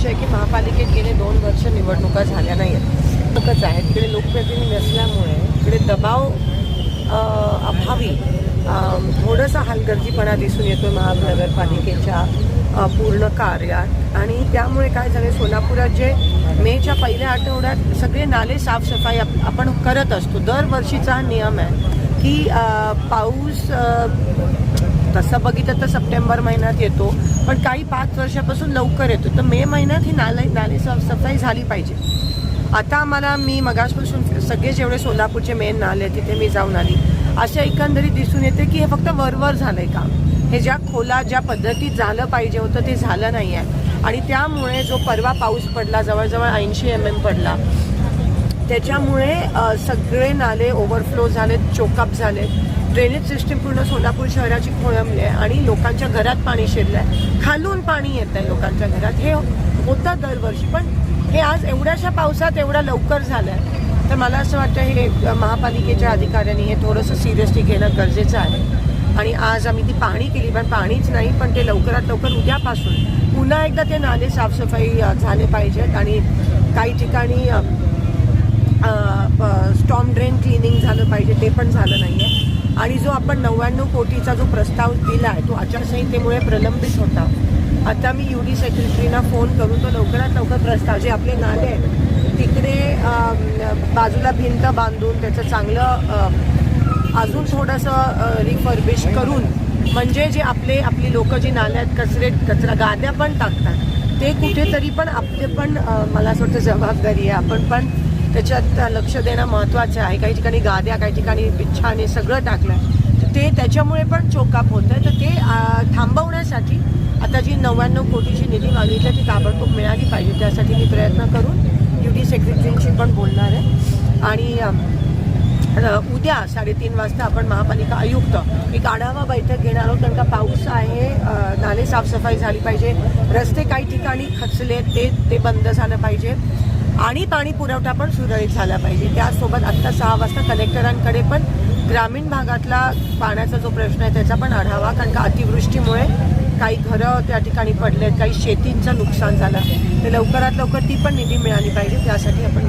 अशी आहे की महापालिकेत गेले दोन वर्ष निवडणुका झाल्या नाही आहेत. एकच आहे तिकडे लोकप्रतिनिधी नसल्यामुळे इकडे दबाव अभावी थोडंसं थोडासा हलगर्जीपणा दिसून येतो महानगरपालिकेच्या पूर्ण कार्यात. आणि त्यामुळे काय झालं सोलापुरात जे मेच्या पहिल्या आठवड्यात सगळे नाले साफसफाई आपण करत असतो. दरवर्षीचा हा नियम आहे की पाऊस तसं बघितलं तर सप्टेंबर महिन्यात येतो पण काही पाच वर्षापासून लवकर येतो. तर मे महिन्यात ही नाले नाले सफाई झाली पाहिजे. आता आम्हाला मी मगासपासून सगळे जेवढे सोलापूरचे मेन नाले आहेत तिथे मी जाऊन आली. अशा एकंदरीत दिसून येते की हे फक्त वरवर झालंय काम. हे ज्या खोला ज्या पद्धतीत झालं पाहिजे होतं ते झालं नाही आहे. आणि त्यामुळे जो परवा पाऊस पडला जवळजवळ ऐंशी एम एम पडला त्याच्यामुळे सगळे नाले ओव्हरफ्लो झालेत चोकअप झालेत. ड्रेनेज सिस्टीम पूर्ण सोलापूर शहराची खोळंबली आहे आणि लोकांच्या घरात पाणी शिरलं आहे खालून पाणी येत आहे लोकांच्या घरात. हे होतं दरवर्षी पण हे आज एवढ्याशा पावसात एवढ्या लवकर झालं आहे तर मला असं वाटतं हे महापालिकेच्या अधिकाऱ्यांनी हे थोडंसं सिरियसली घेणं गरजेचं आहे. आणि आज आम्ही ती पाहणी केली पण पाणीच नाही पण ते लवकरात लवकर उद्यापासून पुन्हा एकदा ते नाले साफसफाई झाले पाहिजेत. आणि काही ठिकाणी स्टॉम ड्रेन क्लिनिंग झालं पाहिजे ते पण झालं नाही आहे आणि जो आपण नव्याण्णव कोटीचा जो प्रस्ताव दिला आहे तो आचारसंहितेमुळे प्रलंबित होता. आता मी यू डी सेक्रेटरीना फोन करून तो लवकरात लवकर प्रस्ताव जे आपले नाले आहेत तिकडे बाजूला भिंत बांधून त्याचं चांगलं अजून थोडंसं रिफर्बिश करून म्हणजे जे आपले आपली लोक जी नाल्यात कचरे कचरा गाद्या पण टाकतात ते कुठेतरी पण आपले पण मला असं वाटतं जबाबदारी आहे. आपण पण त्याच्यात लक्ष देणं महत्त्वाचं आहे. काही ठिकाणी गाद्या काही ठिकाणी बिच्छाने सगळं टाकलं आहे तर ते त्याच्यामुळे पण चोकाप होतं आहे तर ते थांबवण्यासाठी आता जी नव्याण्णव कोटीची निधी मागितली ती ताबडतोब मिळाली पाहिजे. त्यासाठी मी प्रयत्न करून यू डी सेक्रेटरींशी पण बोलणार आहे. आणि उद्या साडेतीन वाजता आपण महापालिका आयुक्त एक आढावा बैठक घेणार आहोत. कारण का पाऊस आहे नाले साफसफाई झाली पाहिजे. रस्ते काही ठिकाणी खचले ते ते बंद झालं पाहिजे. आणि पाणी पुरवठा पण सुरळीत झाला पाहिजे. त्यासोबत आत्ता सहा वाजता कलेक्टरांकडे पण ग्रामीण भागातला पाण्याचा जो प्रश्न आहे त्याचा पण आढावा कारण का अतिवृष्टीमुळे काही घरं त्या ठिकाणी पडलेत काही शेतींचं नुकसान झालं. ते लवकरात लवकर ती पण निधी मिळाली पाहिजे त्यासाठी आपण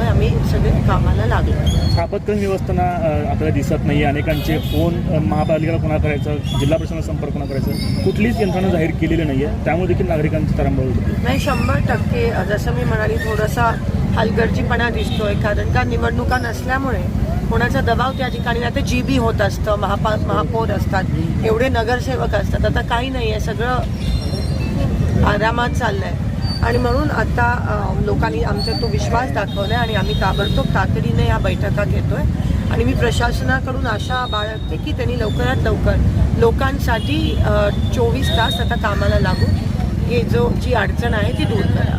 घेतोय आम्ही सगळे कामाला लागलो. आपत्कालीन व्यवस्थापना अ, आपल्याला दिसत नाही अनेकांचे फोन महापालिकेला कोणा करायचं जिल्हा प्रशासनाला संपर्क कोणा करायचं कुठलीच यंत्रणा जाहीर केलेली नाही आहे त्यामुळे देखील नागरिकांची तारांबळ होती नाही शंभर टक्के. जसं मी म्हणाली थोडासा हलगर्जीपणा दिसतोय. कारण का निवडणुका नसल्यामुळे कोणाचा दबाव त्या ठिकाणी आता जी बी होत असतं महापा महापौर असतात एवढे नगरसेवक असतात. आता काही नाही आहे सगळं आरामात चाललंय. आणि म्हणून आता लोकांनी आमचा तो विश्वास दाखवलाय आणि आम्ही ताबडतोब तातडीने या बैठका घेतोय. आणि मी प्रशासनाकडून आशा बाळगते की त्यांनी लवकरात लवकर लोकांसाठी चोवीस तास आता कामाला लागू. हे जो जी अडचण आहे ती दूर करा.